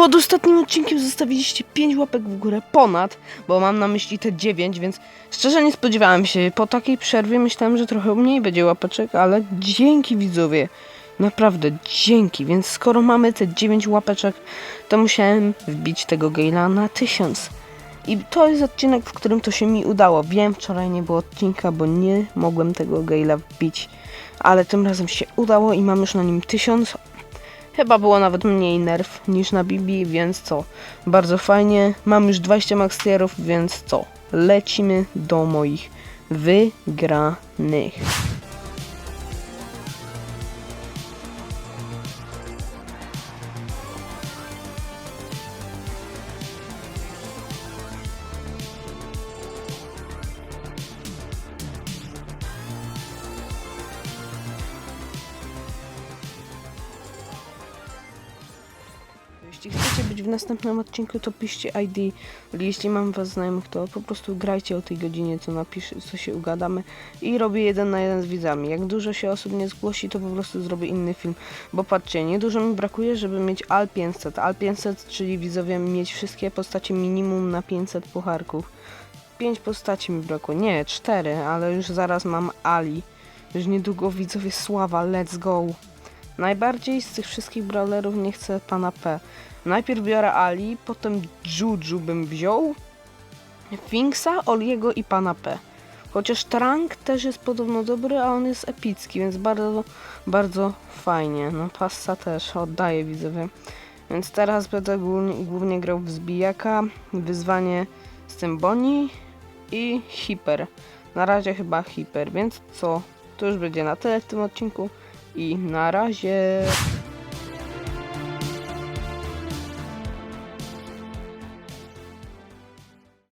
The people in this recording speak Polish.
pod ostatnim odcinkiem zostawiliście 5 łapek w górę ponad, bo mam na myśli te 9, więc szczerze nie spodziewałem się. Po takiej przerwie myślałem, że trochę mniej będzie łapeczek, ale dzięki widzowie. Naprawdę dzięki, więc skoro mamy te 9 łapeczek, to musiałem wbić tego Gale'a na 1000. I to jest odcinek, w którym to się mi udało. Wiem, wczoraj nie było odcinka, bo nie mogłem tego Gale'a wbić, ale tym razem się udało i mam już na nim 1000. Chyba było nawet mniej nerw niż na Bibi, więc co? Bardzo fajnie. Mam już 20 max tierów, więc co? Lecimy do moich wygranych. Jeśli chcecie być w następnym odcinku, to piszcie ID. Jeśli mam was znajomych, to po prostu grajcie o tej godzinie, co napiszę, co się ugadamy. I robię jeden na jeden z widzami. Jak dużo się osób nie zgłosi, to po prostu zrobię inny film. Bo patrzcie, niedużo mi brakuje, żeby mieć AL 500. AL 500, czyli widzowie mieć wszystkie postacie minimum na 500 pucharków. 5 postaci mi brakło. Nie, 4, ale już zaraz mam Ali. Już niedługo widzowie sława, let's go. Najbardziej z tych wszystkich brawlerów nie chcę pana P. Najpierw biorę Ali, potem Juju bym wziął, Finksa, Oliego i pana P. Chociaż Trank też jest podobno dobry, a on jest epicki, więc bardzo, bardzo fajnie. No Passa też oddaję widzowie. Więc teraz będę głównie, głównie grał w Zbijaka, wyzwanie z tym Boni i Hiper. Na razie chyba Hiper, więc co? To już będzie na tyle w tym odcinku i na razie.